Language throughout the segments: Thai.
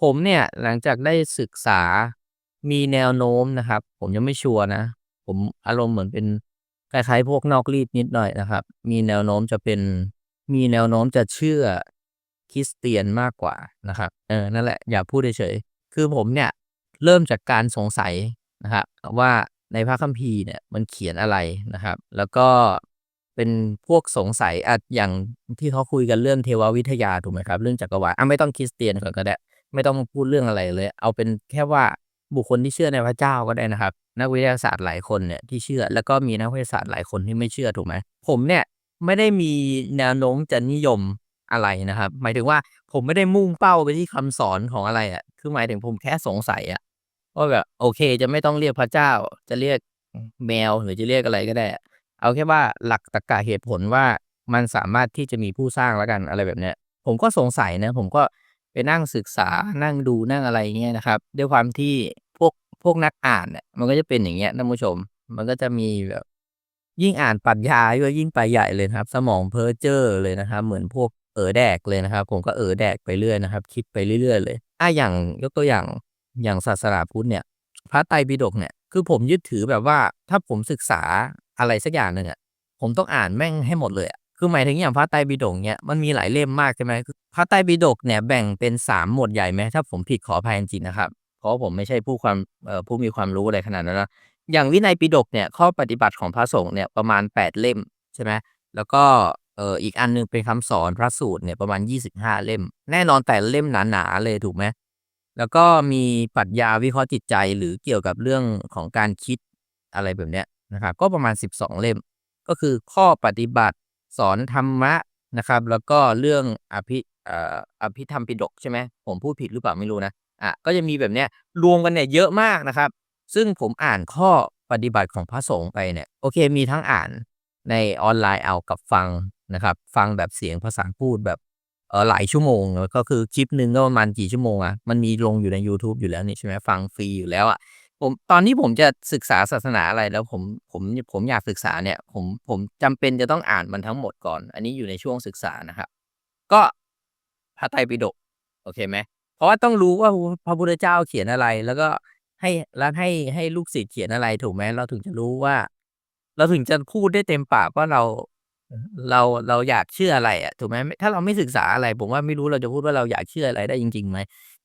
ผมเนี่ยหลังจากได้ศึกษามีแนวโน้มนะครับ ผมยังไม่ชัวร์นะ ผมอารมณ์เหมือนเป็นคล้ายๆพวกนอกรีดนิดหน่อยนะครับ มีแนวโน้มจะเป็นมีแนวโน้มจะเชื่อคริสเตียนมากกว่านะครับเออนั่นแหละอย่าพูดเฉยๆคือผมเนี่ยเริ่มจากการสงสัยนะครับว่าในพระคัมภีร์เนี่ยมันเขียนอะไรนะครับ แล้วก็เป็นพวกสงสัยอะอย่างที่เขาคุยกันเรื่องเทววิทยาถูกไหมครับ เรื่องจักรวาลอะไม่ต้องคริสเตียนก่อนก็ได้ ไม่ต้องพูดเรื่องอะไรเลย เอาเป็นแค่ว่าบุคคลที่เชื่อในพระเจ้าก็ได้นะครับ นักวิทยาศาสตร์หลายคนเนี่ยที่เชื่อแล้วก็มีนักวิทยาศาสตร์หลายคนที่ไม่เชื่อถูกไหมผมเนี่ยไม่ได้มีแนวโน้มจะนิยมอะไรนะครับ หมายถึงว่าผมไม่ได้มุ่งเป้าไปที่คำสอนของอะไรอะ่ะ คือหมายถึงผมแค่สงสัยอะ่ะว่าแบบโอเค จะไม่ต้องเรียกพระเจ้า จะเรียกแมวหรือจะเรียกอะไรก็ได้ เอาแค่ว่าหลักตรรกะเหตุผลว่ามันสามารถที่จะมีผู้สร้างแล้วกันอะไรแบบเนี้ย ผมก็สงสัยนะ ผมก็ นั่งศึกษานั่งดูนั่งอะไรเงี้ยนะครับ ด้วยความที่พวกพวกนักอ่านเนี่ยมันก็จะเป็นอย่างเงี้ยท่านผู้ชม มันก็จะมีแบบยิ่งอ่านปรัชญาก็ยิ่งไปใหญ่เลยครับ สมองเพ้อเจ้อเลยนะครับ เหมือนพวกเออแดกเลยนะครับ ผมก็เออแดกไปเรื่อยนะครับ คิดไปเรื่อยๆเลยอะอย่างยกตัวอย่างอย่างศาสนาพุทธเนี่ย พระไตรปิฎกเนี่ยคือผมยึดถือแบบว่าถ้าผมศึกษาอะไรสักอย่างหนึ่งอะผมต้องอ่านแม่งให้หมดเลยอะ คือหมายถึงอย่างพระไตรปิฎกเนี่ยมันมีหลายเล่มมากใช่ไหมพระไตรปิฎกเนี่ยแบ่งเป็นสามหมวดใหญ่ไหมถ้าผมผิดขออภัยจริงๆนะครับ เพราะผมไม่ใช่ผู้ความผู้มีความรู้อะไรขนาดนั้นนะอย่างวินัยปิฎกเนี่ยข้อปฏิบัติของพระสงฆ์เนี่ยประมาณ 8 เล่มใช่ไหมแล้วก็เอออีกอันนึงเป็นคำสอนพระสูตรเนี่ยประมาณ 25 เล่ม แน่นอนแต่เล่มหนาๆเลยถูกไหมแล้วก็มีปรัชญาวิเคราะห์จิตใจหรือเกี่ยวกับเรื่องของการคิดอะไรแบบเนี้ยนะครับก็ประมาณ 12 เล่ม ก็คือข้อปฏิบัติ สอนธรรมะนะครับ แล้วก็เรื่องอภิเอ่ออภิธรรมปิฎกใช่ไหมผมพูดผิดหรือเปล่าไม่รู้นะอะก็จะมีแบบเนี้ยรวมกันเนี่ยเยอะมากนะครับ ซึ่งผมอ่านข้อปฏิบัติของพระสงฆ์ไปเนี่ยโอเคมีทั้งอ่านในออนไลน์เอากับฟังนะครับ ฟังแบบเสียงภาษาพูดแบบเออหลายชั่วโมงก็คือคลิปหนึ่งก็ประมาณกี่ชั่วโมงอะมันมีลงอยู่ใน YouTube อยู่แล้วนี่ใช่ไหมฟังฟรีอยู่แล้วอะ ผมตอนนี้ผมจะศึกษาศาสนาอะไรแล้วผมผมผมอยากศึกษาเนี่ย ผมผมจำเป็นจะต้องอ่านมันทั้งหมดก่อน อันนี้อยู่ในช่วงศึกษานะครับ ก็พระไตรปิฎกโอเคไหมเพราะว่าต้องรู้ว่าพระพุทธเจ้าเขียนอะไร แล้วก็ให้แล้วให้ให้ลูกศิษย์เขียนอะไรถูกไหมเราถึงจะรู้ว่า เราถึงจะพูดได้เต็มปากว่าเราเราเราอยากเชื่ออะไรอะถูกไหมถ้าเราไม่ศึกษาอะไร ผมว่าไม่รู้เราจะพูดว่าเราอยากเชื่ออะไรได้จริงๆไหม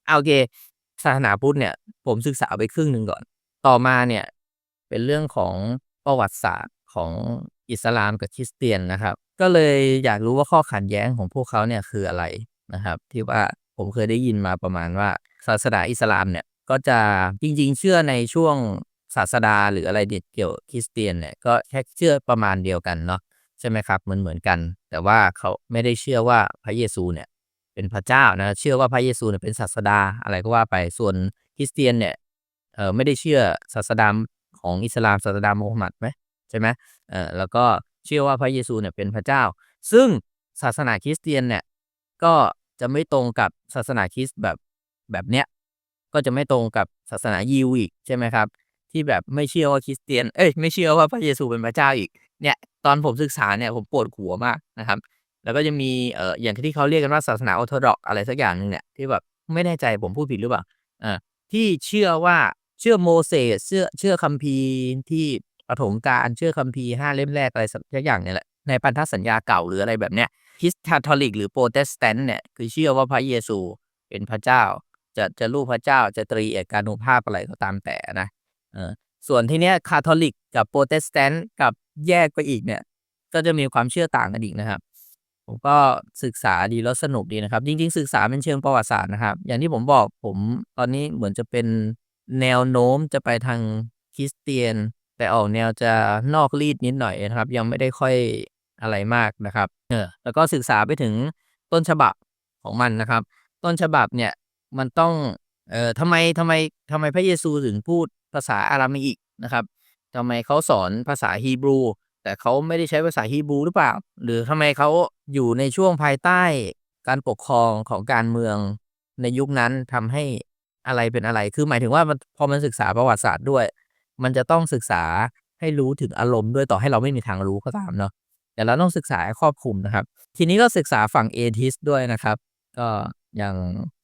เอาโอเค ศาสนาพุทธเนี่ย ผมศึกษาไปครึ่งหนึ่งก่อน ต่อมาเนี่ย เป็นเรื่องของประวัติศาสตร์ของอิสลามกับคริสเตียนนะครับ ก็เลยอยากรู้ว่าข้อขัดแย้งของพวกเขาเนี่ยคืออะไรนะครับ ที่ว่าผมเคยได้ยินมาประมาณว่าศาสนาอิสลามเนี่ยก็จะจริงๆ เชื่อในช่วงศาสดาหรืออะไรเด็ดเกี่ยวคริสเตียนเนี่ยก็แค่เชื่อประมาณเดียวกันเนาะใช่ไหมครับเหมือนเหมือนกัน แต่ว่าเขาไม่ได้เชื่อว่าพระเยซูเนี่ย เป็นพระเจ้านะเชื่อว่าพระเยซูเนี่ยเป็นศาสดาอะไรก็ว่าไปส่วนคริสเตียนเนี่ยเออไม่ได้เชื่อศาสดาของอิสลามศาสดามูฮัมหมัดไหมใช่ไหมเออแล้วก็เชื่อว่าพระเยซูเนี่ยเป็นพระเจ้า ซึ่งศาสนาคริสเตียนเนี่ยก็จะไม่ตรงกับศาสนาคริสต์แบบแบบเนี้ยก็จะไม่ตรงกับศาสนายิวอีกใช่ไหมครับ ที่แบบไม่เชื่อว่าคริสเตียนเอ้ยไม่เชื่อว่าพระเยซูเป็นพระเจ้าอีกเนี่ยตอนผมศึกษาเนี่ยผมปวดหัวมากนะครับ แล้วก็จะมีเอ่ออย่างที่เขาเรียกกันว่าศาสนาออร์โธดอกอะไรสักอย่างหนึ่งเนี่ยที่แบบไม่แน่ใจผมพูดผิดหรือเปล่าเอ่าที่เชื่อว่าเชื่อโมเสสเชื่อเชื่อคัมภีร์ที่ปฐมกาลเชื่อคัมภีร์ห้าเล่มแรกอะไรสักอย่างเนี่ยแหละในพันธสัญญาเก่าหรืออะไรแบบเนี้ยคริสต์คาทอลิกหรือโปรเตสแตนต์เนี่ยคือเชื่อว่าพระเยซูเป็นพระเจ้า จะจะรูปพระเจ้าจะตรีเอกานุภาพอะไรก็ตามแต่นะเออส่วนที่เนี้ยคาทอลิกกับโปรเตสแตนต์กับแยกไปอีกเนี่ย ก็จะมีความเชื่อต่างกันอีกนะครับ ผมก็ศึกษาดีแล้วสนุกดีนะครับ จริงๆ ศึกษาเป็นเชิงประวัติศาสตร์นะครับ อย่างที่ผมบอกผมตอนนี้เหมือนจะเป็นแนวโน้มจะไปทางคริสเตียน แต่ออกแนวจะนอกรีดนิดหน่อยนะครับ ยังไม่ได้ค่อยอะไรมากนะครับเออแล้วก็ศึกษาไปถึงต้นฉบับของมันนะครับ ต้นฉบับเนี่ยมันต้องเอ่อทำไมทำไมทำไมพระเยซูถึงพูดภาษาอารามิกนะครับทำไมเขาสอนภาษาฮีบรู แต่เขาไม่ได้ใช้ภาษาฮีบรูหรือเปล่า หรือทำไมเขาอยู่ในช่วงภายใต้การปกครองของการเมืองในยุคนั้นทำให้อะไรเป็นอะไร คือหมายถึงว่ามันพอมันศึกษาประวัติศาสตร์ด้วย มันจะต้องศึกษาให้รู้ถึงอารมณ์ด้วยต่อให้เราไม่มีทางรู้ก็ตามเนาะแต่เราต้องศึกษาครอบคลุมนะครับ ทีนี้ก็ศึกษาฝั่งเอทิสด้วยนะครับก็อย่าง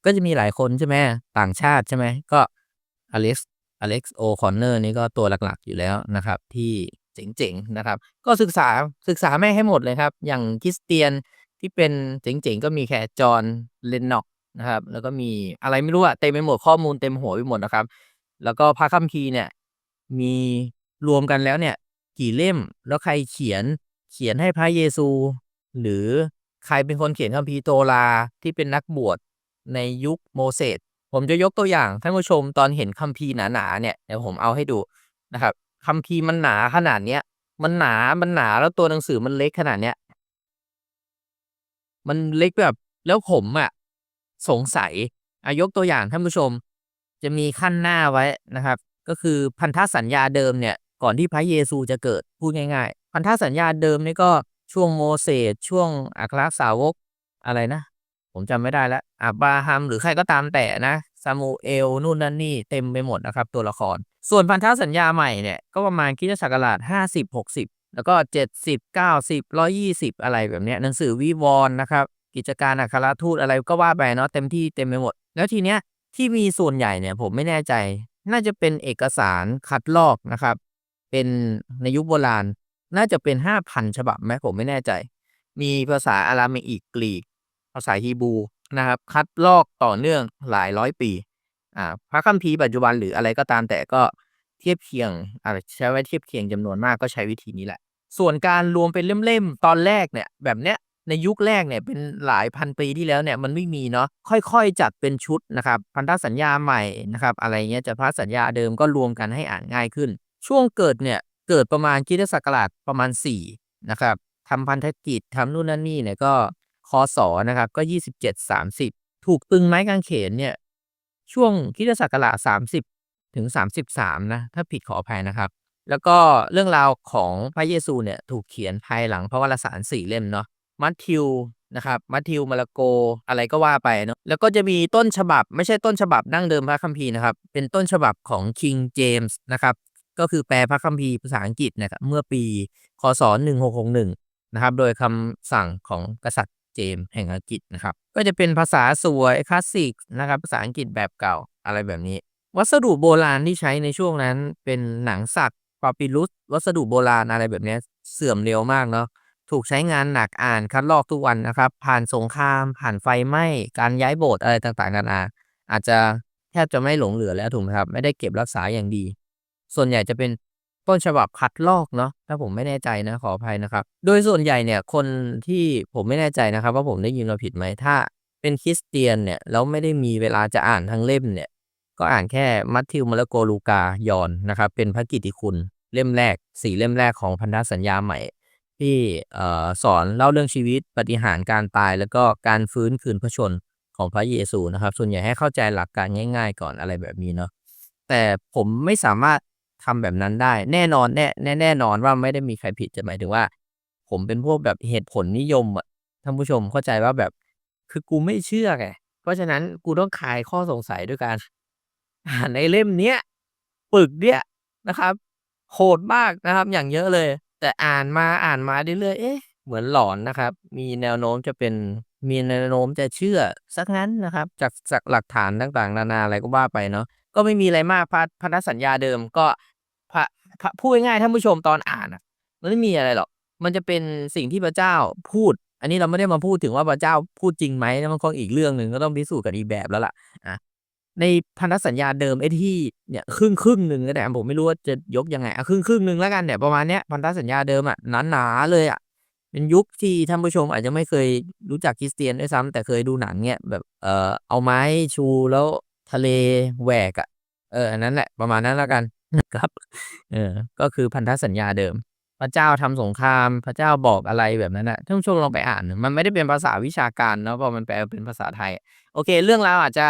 ก็จะมีหลายคนใช่ไหมต่างชาติใช่ไหมก็อเล็กซ์อเล็กซ์โอคอนเนอร์นี่ก็ตัวหลักๆอยู่แล้วนะครับ ที่ เจ๋งๆนะครับ ก็ศึกษาศึกษาแม่ให้หมดเลยครับ อย่างคริสเตียนที่เป็นเจ๋งๆก็มีแค่จอห์นเลนน็อกนะครับ แล้วก็มีอะไรไม่รู้อะเต็มไปหมดข้อมูลเต็มหัวไปหมดนะครับ แล้วก็พระคัมภีร์เนี่ย มีรวมกันแล้วเนี่ย กี่เล่มแล้วใครเขียนเขียนให้พระเยซู หรือใครเป็นคนเขียนคัมภีร์โตราที่เป็นนักบวชในยุคโมเสสผมจะยกตัวอย่างท่านผู้ชมตอนเห็นคัมภีร์หนาๆเนี่ยเดี๋ยวผมเอาให้ดูนะครับ คัมภีร์มันหนาขนาดเนี้ย มันหนามันหนาแล้วตัวหนังสือมันเล็กขนาดเนี้ย มันเล็กแบบแล้วผมอะสงสัยอายกตัวอย่างท่านผู้ชม จะมีขั้นหน้าไว้นะครับ ก็คือพันธสัญญาเดิมเนี่ย ก่อนที่พระเยซูจะเกิดพูดง่าย ๆ พันธสัญญาเดิมนี่ก็ช่วงโมเสสช่วงอัครสาวกอะไรนะ ผมจำไม่ได้แล้วอับราฮัมหรือใครก็ตามแต่นะ ซามูเอลนู่นนั่นนี่เต็มไปหมดนะครับตัวละคร ส่วนพันธสัญญาใหม่เนี่ย ก็ประมาณคริสตศักราชห้าสิบหกสิบแล้วก็เจ็ดสิบเก้าสิบร้อยี่สิบอะไรแบบเนี้ยหนังสือวิวรณ์นะครับ กิจการอัครทูตอะไรก็ว่าไปเนาะเต็มที่เต็มไปหมด แล้วทีเนี้ยที่มีส่วนใหญ่เนี่ยผมไม่แน่ใจ น่าจะเป็นเอกสารคัดลอกนะครับ เป็นในยุคโบราณ น่าจะเป็นห้าพันฉบับไหมผมไม่แน่ใจ มีภาษาอารามิกกรีก ภาษาฮีบรู นะครับ คัดลอกต่อเนื่องหลายร้อยปี อ่า พระคัมภีร์ปัจจุบันหรืออะไรก็ตามแต่ก็เทียบเคียงอ่าใช้ไว้เทียบเคียงจำนวนมากก็ใช้วิธีนี้แหละ ส่วนการรวมเป็นเล่มๆตอนแรกเนี่ย แบบเนี้ยในยุคแรกเนี่ยเป็นหลายพันปีที่แล้วเนี่ยมันไม่มีเนาะค่อยๆ จัดเป็นชุดนะครับ พันธสัญญาใหม่นะครับ อะไรเงี้ยจะพันธสัญญาเดิมก็รวมกันให้อ่านง่ายขึ้น ช่วงเกิดเนี่ยเกิดประมาณคริสตศักราชประมาณ4นะครับทำพันธกิจทำนู่นนั่นนี่เนี่ยก็ คศนะครับก็ 27 30 ถูกตึงไม้กางเขนเนี่ยช่วงคริสตศักราช30 ถึง 33 นะ ถ้าผิดขออภัยนะครับ แล้วก็เรื่องราวของพระเยซูเนี่ยถูกเขียนภายหลังพระวารสารสี่เล่มเนาะมัทธิวนะครับมัทธิวมาระโกอะไรก็ว่าไปเนาะแล้วก็จะมีต้นฉบับไม่ใช่ต้นฉบับดั้งเดิมพระคัมภีร์นะครับ เป็นต้นฉบับของ King James นะครับก็คือแปลพระคัมภีร์ภาษาอังกฤษนะครับเมื่อปีคศ1661นะครับโดยคำสั่งของกษัตริย์ เจมแห่งอังกฤษนะครับ ก็จะเป็นภาษาสวยคลาสสิกนะครับ ภาษาอังกฤษแบบเก่าอะไรแบบนี้ วัสดุโบราณที่ใช้ในช่วงนั้นเป็นหนังสัตว์ปาปิรุส วัสดุโบราณอะไรแบบนี้เสื่อมเร็วมากเนาะถูกใช้งานหนักอ่านคัดลอกทุกวันนะครับ ผ่านสงคราม ผ่านไฟไหม้การย้ายโบสถ์อะไรต่างๆนานาอาจจะแทบจะไม่หลงเหลือแล้วถูกไหมครับ ไม่ได้เก็บรักษาอย่างดี ส่วนใหญ่จะเป็น ต้นฉบับคัดลอกเนาะถ้าผมไม่แน่ใจนะขออภัยนะครับ โดยส่วนใหญ่เนี่ยคนที่ผมไม่แน่ใจนะครับ ว่าผมได้ยินเราผิดไหมถ้าเป็นคริสเตียนเนี่ยแล้วไม่ได้มีเวลาจะอ่านทั้งเล่มเนี่ย ก็อ่านแค่มัทธิวมาระโกลูกายอนนะครับ เป็นพระกิตติคุณเล่มแรกสี่เล่มแรกของพันธสัญญาใหม่ ที่อสอนเล่าเรื่องชีวิตปฏิหารการตายแล้วก็การฟื้นคืนพระชนของพระเยซูนะครับ ส่วนใหญ่ให้เข้าใจหลักการง่าย ๆ ก่อนอะไรแบบนี้เนาะแต่ผมไม่สามารถ ทำแบบนั้นได้ แน่นอนแน่แน่แน่นอนว่าไม่ได้มีใครผิดจะหมายถึงว่า ผมเป็นพวกแบบเหตุผลนิยมอะท่านผู้ชมเข้าใจว่าแบบ คือกูไม่เชื่อไงเพราะฉะนั้นกูต้องคลายข้อสงสัยด้วยการอ่านในเล่มเนี้ยปึกเนี้ยนะครับโหดมากนะครับ อย่างเยอะเลย แต่อ่านมาอ่านมาเรื่อยๆเอ๊ะเหมือนหลอนนะครับ มีแนวโน้มจะเป็นมีแนวโน้มจะเชื่อสักงั้นนะครับ จากจากหลักฐานต่างๆ นานาอะไรก็ว่าไปเนาะก็ไม่มีอะไรมากพันพันธสัญญาเดิมก็ พระพระพูดง่ายๆท่านผู้ชมตอนอ่านอะมันไม่มีอะไรหรอก มันจะเป็นสิ่งที่พระเจ้าพูด อันนี้เราไม่ได้มาพูดถึงว่าพระเจ้าพูดจริงไหมนั่นมันก็อีกเรื่องหนึ่งก็ต้องพิสูจน์กันอีกแบบแล้วล่ะอะในพันธสัญญาเดิมไอ้ที่เนี่ยครึ่งครึ่งหนึ่งก็แต่ผมไม่รู้ว่าจะยกยังไงอะครึ่งครึ่งหนึ่งแล้วกันเนี่ยประมาณเนี้ยพันธสัญญาเดิมอะหนาๆเลยอะเป็นยุคที่ท่านผู้ชมอาจจะไม่เคยรู้จักคริสเตียนด้วยซ้ำแต่เคยดูหนังเนี่ยแบบเออเอาไม้ชูแล้วทะเลแหวกอะเอออันนั้นแหละประมาณนั้นแล้วกัน ครับ เออ ก็คือพันธสัญญาเดิม พระเจ้าทำสงคราม พระเจ้าบอกอะไรแบบนั้นนะท่านผู้ชมลองไปอ่าน มันไม่ได้เป็นภาษาวิชาการเนาะเพราะมันแปลเป็นภาษาไทย โอเค เรื่องราวอาจจะ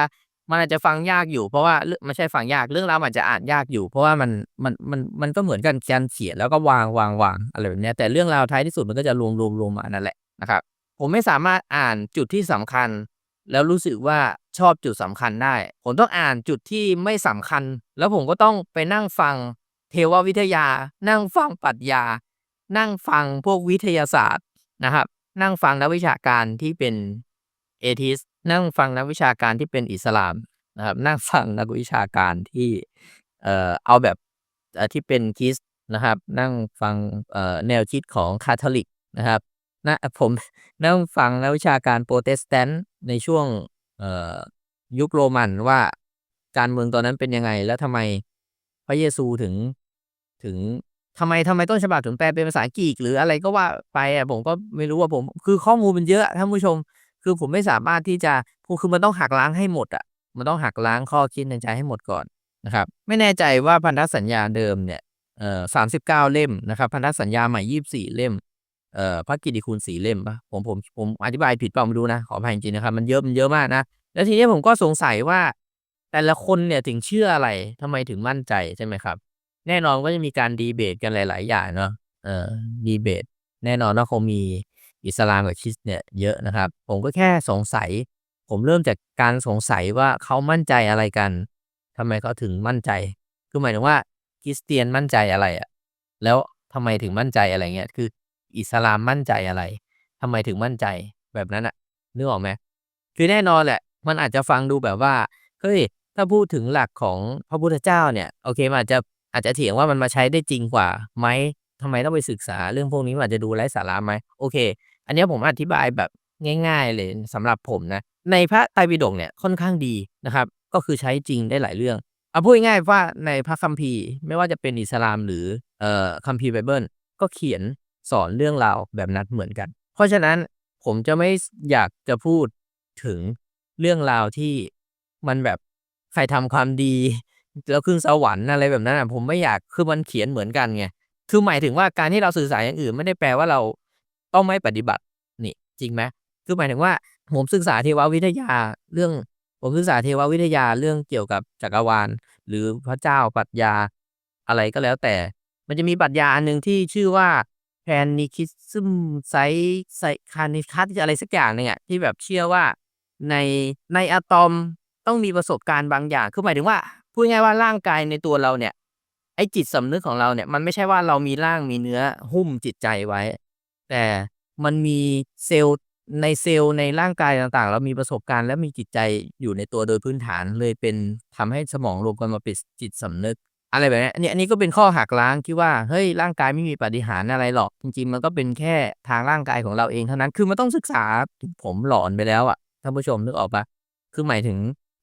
มันอาจจะฟังยากอยู่ เพราะว่าไม่ใช่ฟังยากเรื่องราวอาจจะอ่านยากอยู่ เพราะว่ามันมันมันมันก็เหมือนกันการเขียนแล้วก็วางวางวางอะไรแบบนี้แต่เรื่องราวท้ายที่สุดมันก็จะรวมรวมรวมมานั่นแหละนะครับ ผมไม่สามารถอ่านจุดที่สำคัญ แล้วรู้สึกว่า ชอบจุดสำคัญได้ ผมต้องอ่านจุดที่ไม่สำคัญ แล้วผมก็ต้องไปนั่งฟังเทววิทยา นั่งฟังปรัชญา นั่งฟังพวกวิทยาศาสตร์นะครับ นั่งฟังนักวิชาการที่เป็นเอทิส นั่งฟังนักวิชาการที่เป็นอิสลามนะครับ นั่งฟังนักวิชาการที่เอ่อเอาแบบที่เป็นคริสต์นะครับ นั่งฟังเอ่อแนวคิดของคาทอลิกนะครับนะผมนั่งฟังนักวิชาการโปรเตสแตนต์ในช่วง ยุคโรมันว่าการเมืองตอนนั้นเป็นยังไง แล้วทำไมพระเยซูถึงถึงทำไมทำไมต้นฉบับถึงแปลเป็นภาษากรีกหรืออะไรก็ว่าไปอะผมก็ไม่รู้อะผม คือข้อมูลมันเยอะท่านผู้ชม คือผมไม่สามารถที่จะคือมันต้องหักล้างให้หมดอะ มันต้องหักล้างข้อคิดในใจให้หมดก่อนนะครับ ไม่แน่ใจว่าพันธสัญญาเดิมเนี่ยเอ่อ39เล่มนะครับ พันธสัญญาใหม่24เล่ม เอ่อพระกิติคุณ4เล่มปล่า?ผมผมผมอธิบายผิดเปล่าไม่รู้นะ ขออภัยจริงๆนะครับมันเยอะมันเยอะมากนะ แล้วทีนี้ผมก็สงสัยว่า แต่ละคนเนี่ยถึงเชื่ออะไรทำไมถึงมั่นใจใช่ไหมครับ แน่นอนว่าจะมีการดีเบตกันหลาย ๆ อย่างเนาะเอ่อดีเบต แน่นอนว่าคงมีอิสลามกับคริสต์เนี่ยเยอะนะครับ ผมก็แค่สงสัย ผมเริ่มจากการสงสัยว่าเขามั่นใจอะไรกันทำไมเขาถึงมั่นใจ คือหมายถึงว่าคริสเตียนมั่นใจอะไรอะแล้วทำไมถึงมั่นใจอะไรเงี้ยคือ อิสลามมั่นใจอะไรทำไมถึงมั่นใจแบบนั้นน่ะนึกออกไหม?คือแน่นอนแหละ มันอาจจะฟังดูแบบว่าเฮ้ยถ้าพูดถึงหลักของพระพุทธเจ้าเนี่ยโอเคมันอาจจะอาจจะเถียงว่ามันมาใช้ได้จริงกว่าไหมทำไมต้องไปศึกษาเรื่องพวกนี้มันอาจจะดูไร้สาระไหมโอเค อันนี้ผมอธิบายแบบง่าย ๆ เลยสำหรับผมนะในพระไตรปิฎกเนี่ยค่อนข้างดีนะครับ ก็คือใช้จริงได้หลายเรื่องเอาพูดง่ายว่าในพระคัมภีร์ไม่ว่าจะเป็นอิสลามหรือเอ่อคัมภีร์ไบเบิลก็เขียน สอนเรื่องราวแบบนั้นเหมือนกัน เพราะฉะนั้นผมจะไม่อยากจะพูดถึงเรื่องราวที่มันแบบใครทำความดีแล้วขึ้นสวรรค์อะไรแบบนั้นอะผมไม่อยากคือมันเขียนเหมือนกันไงคือหมายถึงว่าการที่เราศึกษาอย่างอื่นไม่ได้แปลว่าเราต้องไม่ปฏิบัตินี่จริงไหม?คือหมายถึงว่าผมศึกษาเทววิทยาเรื่องผมศึกษาเทววิทยาเรื่องเกี่ยวกับจักรวาล หรือพระเจ้าปรัชญาอะไรก็แล้วแต่ มันจะมีปรัชญาอันหนึ่งที่ชื่อว่า Panpsychism Psy Psychicus อะไรสักอย่างหนึ่งอะที่แบบเชื่อว่าในในอะตอมต้องมีประสบการณ์บางอย่าง คือหมายถึงว่าพูดง่ายว่าร่างกายในตัวเราเนี่ย ไอจิตสำนึกของเราเนี่ย มันไม่ใช่ว่าเรามีร่างมีเนื้อหุ้มจิตใจไว้ แต่มันมีเซลล์ในเซลล์ในร่างกายต่างๆ เรามีประสบการณ์และมีจิตใจอยู่ในตัวโดยพื้นฐานเลยเป็นทำให้สมองรวมกันมาเป็นจิตสำนึก อะไรแบบนี้อันนี้อันนี้ก็เป็นข้อหักล้างที่ว่าเฮ้ยร่างกายไม่มีปาฏิหาริย์อะไรหรอก จริง ๆ มันก็เป็นแค่ทางร่างกายของเราเองเท่านั้นคือมันต้องศึกษาผมหลอนไปแล้วอะท่านผู้ชมนึกออกปล่า?คือหมายถึง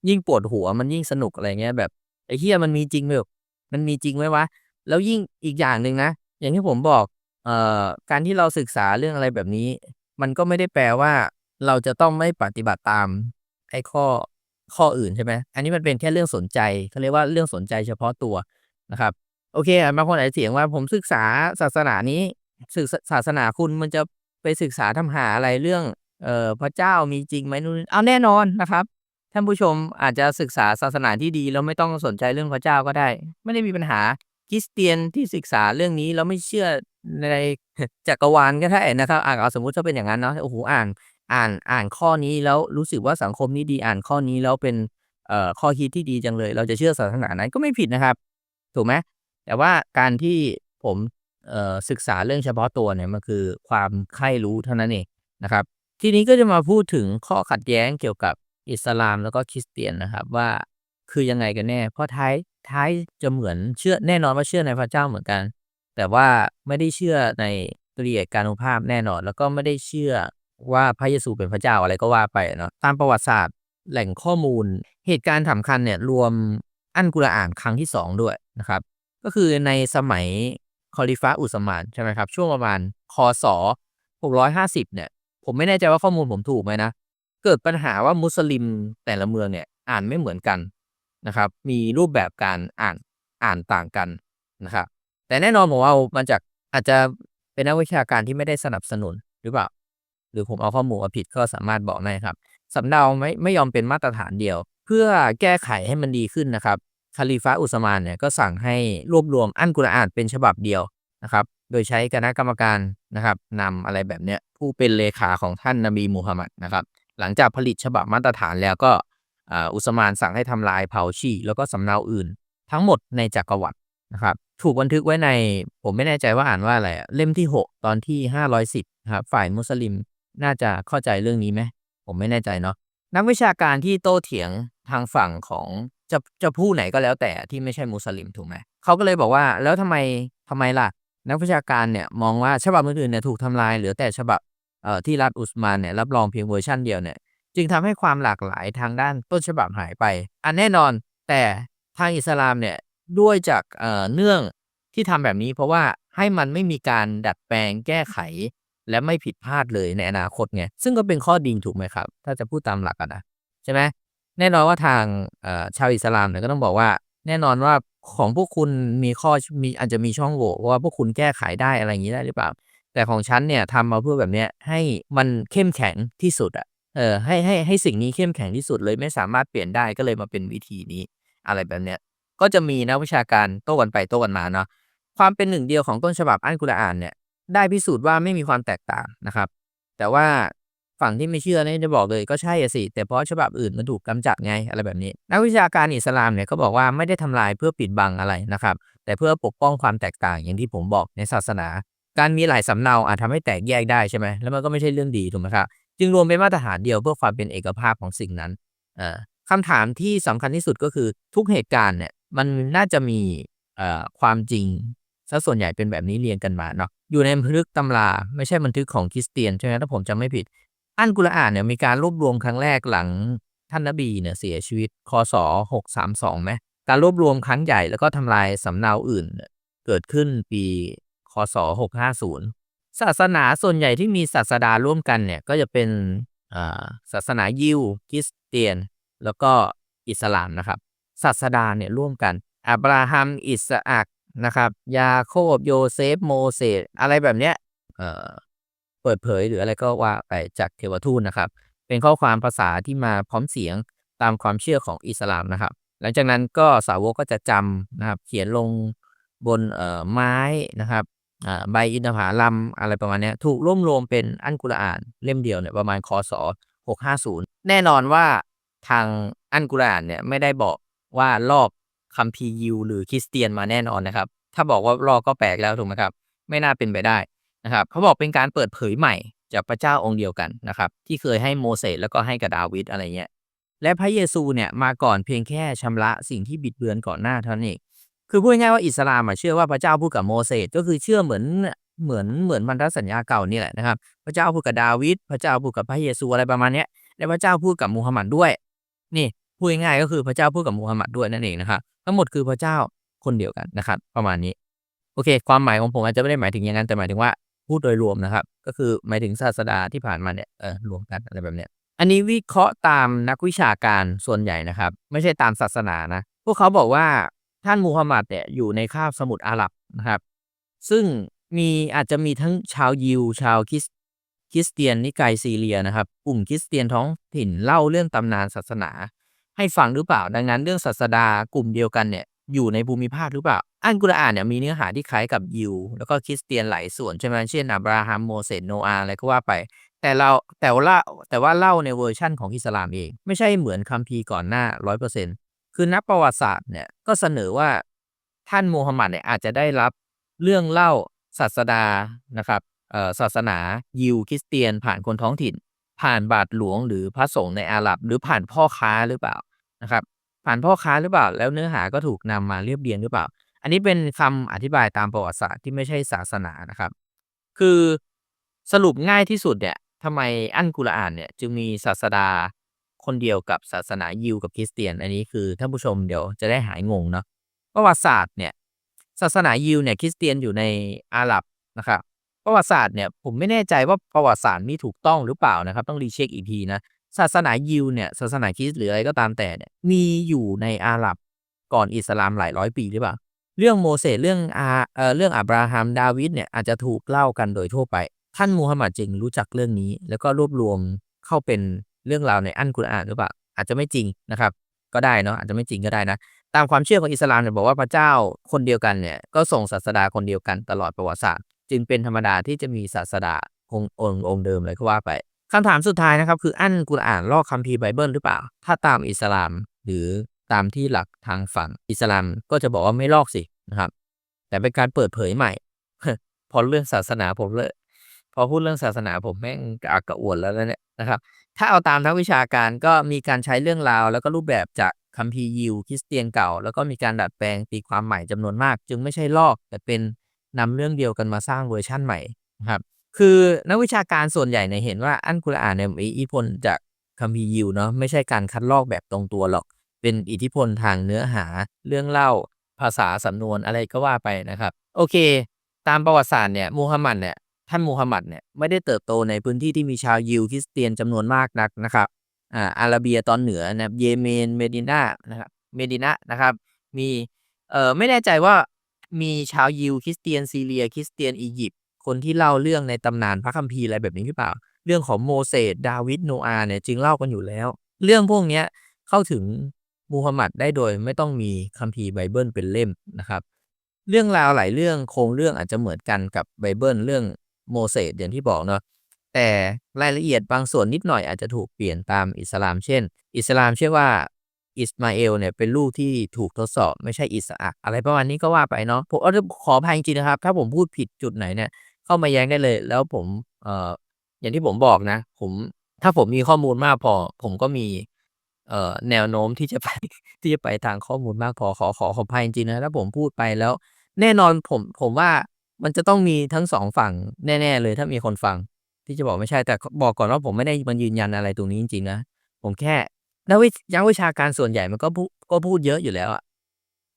ยิ่งปวดหัวมันยิ่งสนุกอะไรเงี้ยแบบไอ้เหี้ยมันมีจริงเปล่ามันมีจริงไหมวะ?แล้วยิ่งอีกอย่างหนึ่งนะ อย่างที่ผมบอกเอ่อการที่เราศึกษาเรื่องอะไรแบบนี้ มันก็ไม่ได้แปลว่า เราจะต้องไม่ปฏิบัติตามไอ้ข้อข้ออื่นใช่ไหมอันนี้มันเป็นแค่เรื่องสนใจเขาเรียกว่าเรื่องสนใจเฉพาะตัว นะครับ โอเคบางคนอาจจะเถียงว่าผมศึกษาศาสนานี้ศึกศาสนาคุณมันจะไปศึกษาทำหาอะไรเรื่อง เอ่อพระเจ้ามีจริงไหมนู่นนี่อ้าแน่นอนนะครับท่านผู้ชมอาจจะศึกษาศาสนาที่ดีแล้วไม่ต้องสนใจเรื่องพระเจ้าก็ได้ ไม่ได้มีปัญหาคริสเตียนที่ศึกษาเรื่องนี้แล้วไม่เชื่อในจักรวาลก็ได้นะครับอ่าเอาสมมุติถ้าเป็นอย่างงั้นเนาะโอ้โฮอ่านอ่านอ่านข้อนี้แล้วรู้สึกว่าสังคมนี้ดีอ่านข้อนี้แล้วเป็นเอ่อข้อคิดที่ดีจังเลย เราจะเชื่อศาสนานั้นก็ไม่ผิดนะครับ ถูกไหม?แต่ว่าการที่ผมศึกษาเรื่องเฉพาะตัวเนี่ยมันคือความใคร่รู้เท่านั้นเองนะครับ ทีนี้ก็จะมาพูดถึงข้อขัดแย้งเกี่ยวกับอิสลามแล้วก็คริสเตียนนะครับว่าคือยังไงกันแน่ เพราะท้ายท้ายจะเหมือนเชื่อแน่นอนว่าเชื่อในพระเจ้าเหมือนกัน แต่ว่าไม่ได้เชื่อในตรีเอกานุภาพแน่นอน แล้วก็ไม่ได้เชื่อว่าพระเยซูเป็นพระเจ้าอะไรก็ว่าไปเนาะตามประวัติศาสตร์แหล่งข้อมูล เหตุการณ์สำคัญเนี่ยรวม อัลกุรอานครั้งที่ 2 ด้วยนะครับ ก็คือในสมัยคอลิฟะห์อุสมานใช่ไหมครับ ช่วงประมาณค.ศ.650 เนี่ย ผมไม่แน่ใจว่าข้อมูลผมถูกไหมนะ เกิดปัญหาว่ามุสลิมแต่ละเมืองเนี่ยอ่านไม่เหมือนกันนะครับ มีรูปแบบการอ่านอ่านต่างกันนะครับ แต่แน่นอนผมเอามาจากอาจจะเป็นนักวิชาการที่ไม่ได้สนับสนุนหรือเปล่า หรือผมเอาข้อมูลมาผิดก็สามารถบอกได้ครับสำเนาไม่ไม่ยอมเป็นมาตรฐานเดียว พื่อแก้ไขให้มันดีขึ้นนะครับคอลิฟะห์อุสมานเนี่ยก็สั่งให้รวบรวมอัลกุรอานเป็นฉบับเดียวนะครับ โดยใช้คณะกรรมการนะครับนำอะไรแบบเนี้ยผู้เป็นเลขาของท่านนบีมูฮัมมัดนะครับ หลังจากผลิตฉบับมาตรฐานแล้วก็อุสมานสั่งให้ทำลายเผาฉีแล้วก็สำเนาอื่น ทั้งหมดในจักรวรรดินะครับ ถูกบันทึกไว้ในผมไม่แน่ใจว่าอ่านว่าอะไรอะเล่มที่ 6 ตอนที่ 510นะครับฝ่ายมุสลิมน่าจะเข้าใจเรื่องนี้ไหม?ผมไม่แน่ใจเนาะนักวิชาการที่โต้เถียง ทางฝั่งของจะจะผู้ไหนก็แล้วแต่ที่ไม่ใช่มุสลิมถูกไหมเขาก็เลยบอกว่าแล้วทำไมทำไมล่ะ นักวิชาการเนี่ยมองว่าฉบับอื่นๆเนี่ยถูกทำลายเหลือแต่ฉบับเอ่อที่รัฐอุสมานเนี่ยรับรองเพียงเวอร์ชันเดียวเนี่ยจึงทำให้ความหลากหลายทางด้านต้นฉบับหายไป อันแน่นอนแต่ทางอิสลามเนี่ยด้วยจากเอ่อเนื่องที่ทำแบบนี้เพราะว่าให้มันไม่มีการดัดแปลงแก้ไข และไม่ผิดพลาดเลยในอนาคตไงซึ่งก็เป็นข้อดีถูกไหมครับ ถ้าจะพูดตามหลักอะนะใช่ไหม แน่นอนว่าทางชาวอิสลามเนี่ยก็ต้องบอกว่า แน่นอนว่าของพวกคุณมีข้อมีอาจจะมีช่องโหว่ว่าพวกคุณแก้ไขได้อะไรอย่างนี้ได้หรือเปล่า แต่ของฉันเนี่ยทำมาเพื่อแบบเนี้ยให้มันเข้มแข็งที่สุดอะเออให้ให้ให้สิ่งนี้เข้มแข็งที่สุดเลยไม่สามารถเปลี่ยนได้ก็เลยมาเป็นวิธีนี้อะไรแบบเนี้ยก็จะมีนักวิชาการโต้กันไปโต้กันมาเนาะความเป็นหนึ่งเดียวของต้นฉบับอัลกุรอานเนี่ยได้พิสูจน์ว่าไม่มีความแตกต่างนะครับ แต่ว่า ฝั่งที่ไม่เชื่อเนี่ยจะบอกเลยก็ใช่สิ แต่เพราะฉบับอื่นมันถูกกำจัดไงอะไรแบบนี้ นักวิชาการอิสลามเนี่ยก็บอกว่าไม่ได้ทำลายเพื่อปิดบังอะไรนะครับ แต่เพื่อปกป้องความแตกต่างอย่างที่ผมบอกในศาสนา การมีหลายสำเนาอาจทำให้แตกแยกได้ใช่ไหมแล้วมันก็ไม่ใช่เรื่องดีถูกไหมครับจึงรวมเป็นมาตรฐานเดียวเพื่อความเป็นเอกภาพของสิ่งนั้นคำถามที่สำคัญที่สุดก็คือทุกเหตุการณ์เนี่ยมันน่าจะมีความจริงซะส่วนใหญ่เป็นแบบนี้เรียงกันมาเนาะอยู่ในบันทึกตำราไม่ใช่บันทึกของคริสเตียนใช่ไหมถ้าผมจำไม่ผิด อันกุรอานเนี่ยมีการรวบรวมครั้งแรกหลังท่านนบีเนี่ยเสียชีวิตคศ632ไหมการรวบรวมครั้งใหญ่แล้วก็ทำลายสำเนาอื่น เกิดขึ้นปีคศ650 ศาสนาส่วนใหญ่ที่มีศาสดาร่วมกันเนี่ยก็จะเป็นศาสนายิวคริสเตียน แล้วก็อิสลามนะครับ ศาสดาเนี่ยร่วมกัน อับราฮัม อิสอักนะครับ ยาโคบโยเซฟ โมเสสอะไรแบบเนี้ย เปิดเผยหรืออะไรก็ว่าไปจากเทวทูตนะครับ เป็นข้อความภาษาที่มาพร้อมเสียงตามความเชื่อของอิสลามนะครับ หลังจากนั้นก็สาวกก็จะจำนะครับ เขียนลงบนเอ่อไม้นะครับใบอินทผลัมอะไรประมาณนี้ถูกรวบรวมเป็นอันกุรอานเล่มเดียวเนี่ยประมาณคศ650 แน่นอนว่าทางอันกุรอานเนี่ยไม่ได้บอกว่าลอกคัมภีร์ยิวหรือคริสเตียนมาแน่นอนนะครับ ถ้าบอกว่าลอกก็แปลกแล้วถูกไหมครับ ไม่น่าเป็นไปได้ นะครับเขาบอกเป็นการเปิดเผยใหม่จากพระเจ้าองค์เดียวกันนะครับที่เคยให้โมเสสแล้วก็ให้กับดาวิดอะไรเงี้ยและพระเยซูเนี่ยมาก่อนเพียงแค่ชำระสิ่งที่บิดเบือนก่อนหน้าเท่านั้นเองคือพูดง่ายว่าอิสลามเชื่อว่าพระเจ้าพูดกับโมเสสก็คือเชื่อเหมือนเหมือนเหมือนพันธสัญญาเก่านี่แหละนะครับ พระเจ้าพูดกับดาวิดพระเจ้าพูดกับพระเยซูอะไรประมาณนี้และพระเจ้าพูดกับมูฮัมหมัดด้วย นี่พูดง่ายก็คือพระเจ้าพูดกับมูฮัมหมัดด้วยนั่นเองนะครับทั้งหมดคือพระเจ้าคนเดียวกันนะครับ ประมาณนี้โอเค ความหมายของผมอาจจะไม่ได้หมายถึงอย่างนั้นแต่หมายถึงว่า พูดโดยรวมนะครับ ก็คือหมายถึงศาสดาที่ผ่านมาเนี่ยเออรวมกันอะไรแบบเนี้ยอันนี้วิเคราะห์ตามนักวิชาการส่วนใหญ่นะครับ ไม่ใช่ตามศาสนานะ พวกเขาบอกว่าท่านมูฮัมหมัดเนี่ยอยู่ในคาบสมุทรอาหรับนะครับ ซึ่งมีอาจจะมีทั้งชาวยิว ชาวคริสคริสเตียนนิกายซีเรียนะครับ กลุ่มคริสเตียนท้องถิ่นเล่าเรื่องตำนานศาสนา ให้ฟังหรือเปล่า ดังนั้นเรื่องศาสดากลุ่มเดียวกันเนี่ย อยู่ในภูมิภาคหรือเปล่าอันกุรอานเนี่ยมีเนื้อหาที่คล้ายกับยิว แล้วก็คริสเตียนหลายส่วนใช่ไหมเช่นอับราฮัมโมเสสโนอาอะไรก็ว่าไป แต่เราแต่ว่าแต่ว่าเล่าในเวอร์ชั่นของอิสลามเอง ไม่ใช่เหมือนคัมภีร์ก่อนหน้า100%คือนักประวัติศาสตร์เนี่ยก็เสนอว่าท่านมูฮัมหมัดเนี่ยอาจจะได้รับเรื่องเล่าศาสดานะครับเอ่อศาสนายิวคริสเตียนผ่านคนท้องถิ่น ผ่านบาทหลวงหรือพระสงฆ์ในอาหรับ หรือผ่านพ่อค้าหรือเปล่านะครับ ผ่านพ่อค้าหรือเปล่า แล้วเนื้อหาก็ถูกนำมาเรียบเรียงหรือเปล่า อันนี้เป็นคำอธิบายตามประวัติศาสตร์ที่ไม่ใช่ศาสนานะครับ คือสรุปง่ายที่สุดเนี่ยทำไมอันกุรอานเนี่ยจึงมีศาสดาคนเดียวกับศาสนายิวกับคริสเตียน อันนี้คือท่านผู้ชมเดี๋ยวจะได้หายงงเนาะประวัติศาสตร์เนี่ยศาสนายิวเนี่ยคริสเตียนอยู่ในอาหรับนะครับประวัติศาสตร์เนี่ยผมไม่แน่ใจว่าประวัติศาสตร์นี้ถูกต้องหรือเปล่านะครับ ต้องรีเช็คอีกทีนะ ศาสนายิวเนี่ยศาสนาคริสต์หรืออะไรก็ตามแต่เนี่ยมีอยู่ในอาหรับก่อนอิสลามหลายร้อยปีหรือเปล่า เรื่องโมเสสเรื่องอาเอ่อเรื่องอับราฮัมดาวิดเนี่ยอาจจะถูกเล่ากันโดยทั่วไป ท่านมูฮัมหมัดจึงรู้จักเรื่องนี้ แล้วก็รวบรวมเข้าเป็นเรื่องราวในอันกุรอานหรือเปล่าอาจจะไม่จริงนะครับ ก็ได้เนาะอาจจะไม่จริงก็ได้นะตามความเชื่อของอิสลามเนี่ยบอกว่าพระเจ้าคนเดียวกันเนี่ยก็ส่งศาสดาคนเดียวกันตลอดประวัติศาสตร์ จึงเป็นธรรมดาที่จะมีศาสดาองค์องค์องค์เดิมเลยก็ว่าไป คำถามสุดท้ายนะครับ คืออันกุรอานลอกคัมภีร์ไบเบิลหรือเปล่า ถ้าตามอิสลามหรือตามที่หลักทางฝั่งอิสลามก็จะบอกว่าไม่ลอกสินะครับ แต่เป็นการเปิดเผยใหม่ พอเรื่องศาสนาผมเลย พอพูดเรื่องศาสนาผมแม่งกระอักกระอ่วนแล้วนะเนี่ยนะครับ ถ้าเอาตามนักวิชาการก็มีการใช้เรื่องราว แล้วก็รูปแบบจากคัมภีร์ยิวคริสเตียนเก่า แล้วก็มีการดัดแปลงตีความใหม่จำนวนมาก จึงไม่ใช่ลอกแต่เป็นนำเรื่องเดียวกันมาสร้างเวอร์ชันใหม่นะครับ คือนักวิชาการส่วนใหญ่เนี่ยเห็นว่าอัลกุรอานเนี่ยมีอิทธิพลจากคัมภีร์ยิวเนาะไม่ใช่การคัดลอกแบบตรงตัวหรอก เป็นอิทธิพลทางเนื้อหาเรื่องเล่าภาษาสำนวนอะไรก็ว่าไปนะครับ โอเค ตามประวัติศาสตร์เนี่ยมูฮัมหมัดเนี่ยท่านมูฮัมหมัดเนี่ยไม่ได้เติบโตในพื้นที่ที่มีชาวยิวคริสเตียนจำนวนมากนักนะครับอ่าอาราเบียตอนเหนือนะเยเมนเมดินานะครับเมดินะนะครับ มีเอ่อไม่แน่ใจว่ามีชาวยิวคริสเตียนซีเรียคริสเตียนอียิปต์ คนที่เล่าเรื่องในตำนานพระคัมภีร์อะไรแบบนี้หรือเปล่า เรื่องของโมเสสดาวิดโนอาเนี่ยจึงเล่ากันอยู่แล้ว เรื่องพวกนี้เข้าถึงมูฮัมหมัดได้โดยไม่ต้องมีคัมภีร์ไบเบิลเป็นเล่มนะครับ เรื่องราวหลายเรื่องโครงเรื่องอาจจะเหมือนกันกับไบเบิลเรื่องโมเสสอย่างที่บอกเนาะแต่รายละเอียดบางส่วนนิดหน่อยอาจจะถูกเปลี่ยนตามอิสลาม เช่น อิสลามเชื่อว่าอิสมาเอลเนี่ยเป็นลูกที่ถูกทดสอบไม่ใช่อิสอักอะไรประมาณนี้ก็ว่าไปเนาะผมขออภัยจริงๆนะครับ ถ้าผมพูดผิดจุดไหนเนี่ย เข้ามาแย้งได้เลย แล้วผมเอ่ออย่างที่ผมบอกนะ ผมถ้าผมมีข้อมูลมากพอ ผมก็มีเอ่อแนวโน้มที่จะไปที่จะไปทางข้อมูลมากพอขอขอขออภัยจริงๆนะถ้าผมพูดไปแล้ว แน่นอนผมผมว่ามันจะต้องมีทั้งสองฝั่งแน่ๆเลย ถ้ามีคนฟัง ที่จะบอกไม่ใช่แต่บอกก่อนว่าผมไม่ได้มันยืนยันอะไรตรงนี้จริงๆนะผมแค่นักวินักวิชาการส่วนใหญ่มันก็พูดก็พูดเยอะอยู่แล้วอะ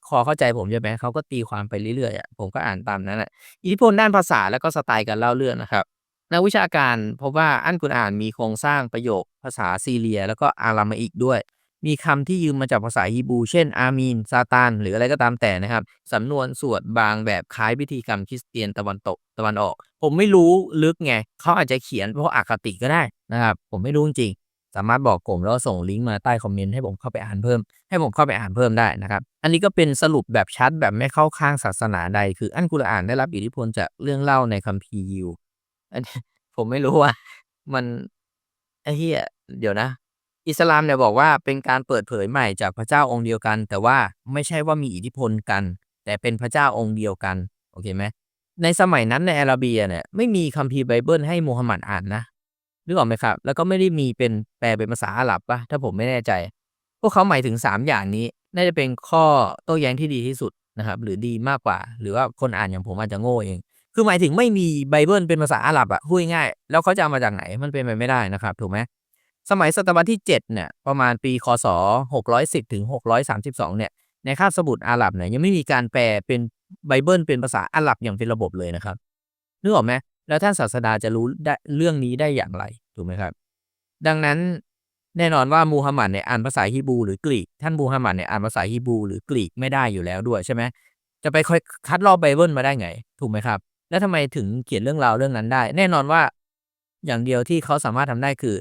ขอเข้าใจผมใช่ไหมเขาก็ตีความไปเรื่อยๆอะผมก็อ่านตามนั้นแหละอิทธิพลด้านภาษาแล้วก็สไตล์การเล่าเรื่องนะครับนักวิชาการพบว่าอันกุรอานมีโครงสร้างประโยคภาษาซีเรีย แล้วก็อารามาอิกด้วย มีคำที่ยืมมาจากภาษาฮีบรูเช่น อามีนซาตานหรืออะไรก็ตามแต่นะครับสำนวนสวดบางแบบคล้ายพิธีกรรมคริสเตียนตะวันตกตะวันออก ผมไม่รู้ลึกไงเขาอาจจะเขียนเพราะอคติก็ได้นะครับ ผมไม่รู้จริง สามารถบอกผมแล้วส่งลิงก์มาใต้คอมเมนต์ให้ผมเข้าไปอ่านเพิ่ม ให้ผมเข้าไปอ่านเพิ่มได้นะครับ อันนี้ก็เป็นสรุปแบบชัดแบบไม่เข้าข้างศาสนาใด คืออันกุรอานได้รับอิทธิพลจากเรื่องเล่าในคัมภีร์ยิวอันผมไม่รู้ว่า มันไอ้เหี้ยเดี๋ยวนะ อิสลามเนี่ยบอกว่าเป็นการเปิดเผยใหม่จากพระเจ้าองค์เดียวกัน แต่ว่าไม่ใช่ว่ามีอิทธิพลกัน แต่เป็นพระเจ้าองค์เดียวกันโอเคไหมในสมัยนั้นในอาราเบียเนี่ยไม่มีคัมภีร์ไบเบิลให้มูฮัมหมัดอ่านนะ นึกออกไหมครับ แล้วก็ไม่ได้มีเป็นแปลเป็นภาษาอาหรับปะถ้าผมไม่แน่ใจ พวกเขาหมายถึง 3 อย่างนี้ น่าจะเป็นข้อโต้แย้งที่ดีที่สุดนะครับ หรือดีมากกว่า หรือว่าคนอ่านอย่างผมอาจจะโง่เอง คือหมายถึงไม่มีไบเบิลเป็นภาษาอาหรับอะพูดง่ายแล้วเขาจะเอามาจากไหนมันเป็นไปไม่ได้นะครับถูกไหมสมัยศตวรรษที่ 7 เนี่ย ประมาณปี คศ 610 ถึง 632 เนี่ย ในคาบสมุทรอาหรับเนี่ยยังไม่มีการแปลเป็นไบเบิลเป็นภาษาอาหรับอย่างเป็นระบบเลยนะครับนึกออกไหม แล้วท่านศาสดาจะรู้ได้เรื่องนี้ได้อย่างไรถูกไหมครับ ดังนั้นแน่นอนว่ามูฮัมหมัดเนี่ยอ่านภาษาฮีบรูหรือกรีก ท่านมูฮัมหมัดเนี่ยอ่านภาษาฮีบรูหรือกรีกไม่ได้อยู่แล้วด้วยใช่ไหมจะไปค่อยคัดลอกไบเบิลมาได้ไง ถูกไหมครับ แล้วทำไมถึงเขียนเรื่องราวเรื่องนั้นได้ แน่นอนว่าอย่างเดียวที่เขาสามารถทำได้คือ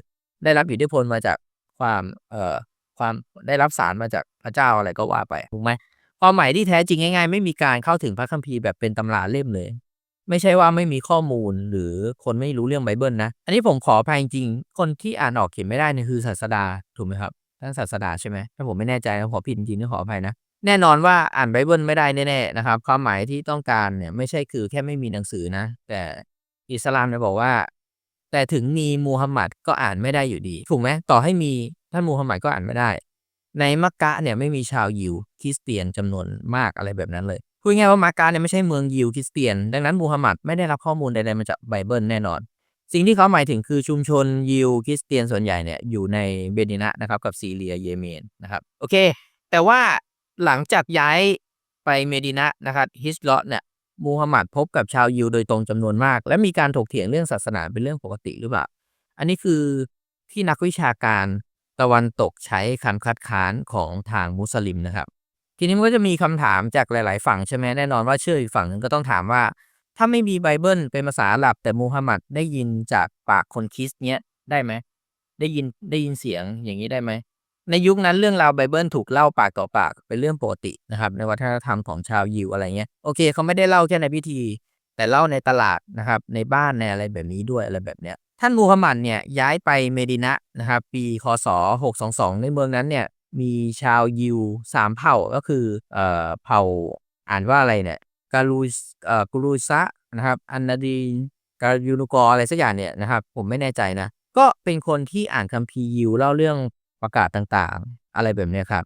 ได้รับอิทธิพลมาจากความเอ่อความได้รับสารมาจากพระเจ้าอะไรก็ว่าไปถูกไหมความหมายที่แท้จริงง่ายๆ ไม่มีการเข้าถึงพระคัมภีร์แบบเป็นตำราเล่มเลย ไม่ใช่ว่าไม่มีข้อมูลหรือคนไม่รู้เรื่องไบเบิลนะ อันนี้ผมขออภัยจริงๆ คนที่อ่านออกเขียนไม่ได้เนี่ยคือศาสดาถูกไหมครับท่านศาสดาใช่ไหมถ้าผมไม่แน่ใจนะขอผิดจริงๆต้องขออภัยนะ แน่นอนว่าอ่านไบเบิลไม่ได้แน่ๆนะครับ ความหมายที่ต้องการเนี่ยไม่ใช่คือแค่ไม่มีหนังสือนะ แต่อิสลามเนี่ยบอกว่า แต่ถึงมีมูฮัมหมัดก็อ่านไม่ได้อยู่ดี ถูกไหมต่อให้มีท่านมูฮัมหมัดก็อ่านไม่ได้ ในมักกะเนี่ยไม่มีชาวยิวคริสเตียนจำนวนมากอะไรแบบนั้นเลย พูดง่ายว่ามักกะเนี่ยไม่ใช่เมืองยิวคริสเตียน ดังนั้นมูฮัมหมัดไม่ได้รับข้อมูลใดๆมาจากไบเบิลแน่นอน สิ่งที่เขาหมายถึงคือชุมชนยิวคริสเตียนส่วนใหญ่เนี่ยอยู่ในเบดินะนะครับกับซีเรียเยเมนนะครับโอเค แต่ว่าหลังจากย้ายไปเมดินะนะครับฮิสลอตเนี่ยมูฮัมหมัดพบกับชาวยิวโดยตรงจำนวนมาก และมีการถกเถียงเรื่องศาสนาเป็นเรื่องปกติหรือเปล่า อันนี้คือที่นักวิชาการตะวันตกใช้คำคัดค้านของทางมุสลิมนะครับ ทีนี้มันก็จะมีคำถามจากหลาย ๆ ฝั่งใช่ไหมแน่นอนว่าเชื่ออีกฝั่งหนึ่งก็ต้องถามว่า ถ้าไม่มีไบเบิลเป็นภาษาอาหรับแต่มูฮัมหมัดได้ยินจากปากคนคริสเนี้ยได้ไหมได้ยินได้ยินเสียงอย่างนี้ได้ไหมในยุคนั้นเรื่องราวไบเบิลถูกเล่าปากต่อปากเป็นเรื่องปกตินะครับ ในวัฒนธรรมของชาวยิวอะไรเงี้ยโอเคเขาไม่ได้เล่าแค่ในพิธี แต่เล่าในตลาดนะครับ ในบ้านในอะไรแบบนี้ด้วยอะไรแบบเนี้ยท่านมูฮัมหมัดเนี่ยย้ายไปเมดินะนะครับ ปีคศ622 ในเมืองนั้นเนี่ย มีชาวยิวสามเผ่าก็คือเอ่อเผ่าอ่านว่าอะไรเนี่ยกาลูเอ่อกูรูซะนะครับ อันนาดีกายูนุกออะไรสักอย่างเนี่ยนะครับ ผมไม่แน่ใจนะ ก็เป็นคนที่อ่านคัมภีร์ยิวเล่าเรื่องประกาศต่างๆ อะไรแบบนี้ครับ